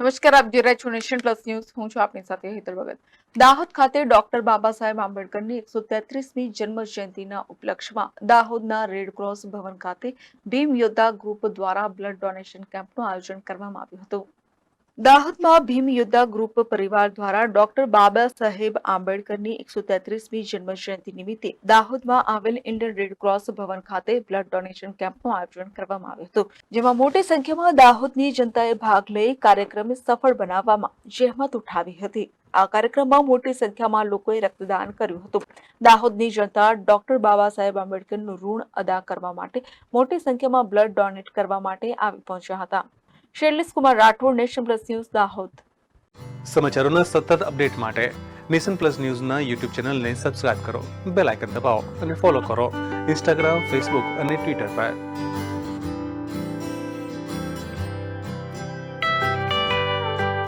નમસ્કાર, આપ જોઈ રહ્યા છો નેશન પ્લસ ન્યૂઝ. હું છું આપની સાથે હેતલ ભગત. દાહોદ ખાતે ડોક્ટર બાબા સાહેબ આંબેડકરની એકસો તેત્રીસમી જન્મ જયંતિના ઉપલક્ષમાં દાહોદના રેડક્રોસ ભવન ખાતે ભીમ યોદ્ધા ગ્રુપ દ્વારા બ્લડ ડોનેશન કેમ્પનું આયોજન કરવામાં આવ્યું હતું. દાહોદમાં ભીમ યોદ્ધા ગ્રુપ પરિવાર દ્વારા ડોક્ટર બાબા સાહેબ આંબેડકરની એકસો તેત્રીસમી જન્મજયંતિ નિમિત્તે દાહોદમાં આવેલ ઇન્ડિયન રેડક્રોસ ભવન ખાતે બ્લડ ડોનેશન કેમ્પનું આયોજન કરવામાં આવ્યું હતું, જેમાં મોટી સંખ્યામાં દાહોદની જનતાએ ભાગ લઈ કાર્યક્રમ સફળ બનાવવામાં જહેમત ઉઠાવી હતી. આ કાર્યક્રમમાં મોટી સંખ્યામાં લોકોએ રક્તદાન કર્યું હતું. દાહોદની જનતા ડોક્ટર બાબા સાહેબ આંબેડકરનું ઋણ અદા કરવા માટે મોટી સંખ્યામાં બ્લડ ડોનેટ કરવા માટે આવી પહોંચ્યા હતા. Shailesh Kumar Rathod nation plus news Dahod. સમાચારોના સતત અપડેટ માટે નેશન પ્લસ ન્યૂઝના યુટ્યુબ ચેનલને સબસ્ક્રાઇબ કરો, બેલ આઇકન દબાવો અને ફોલો કરો ઇન્સ્ટાગ્રામ, ફેસબુક અને ટ્વિટર પર.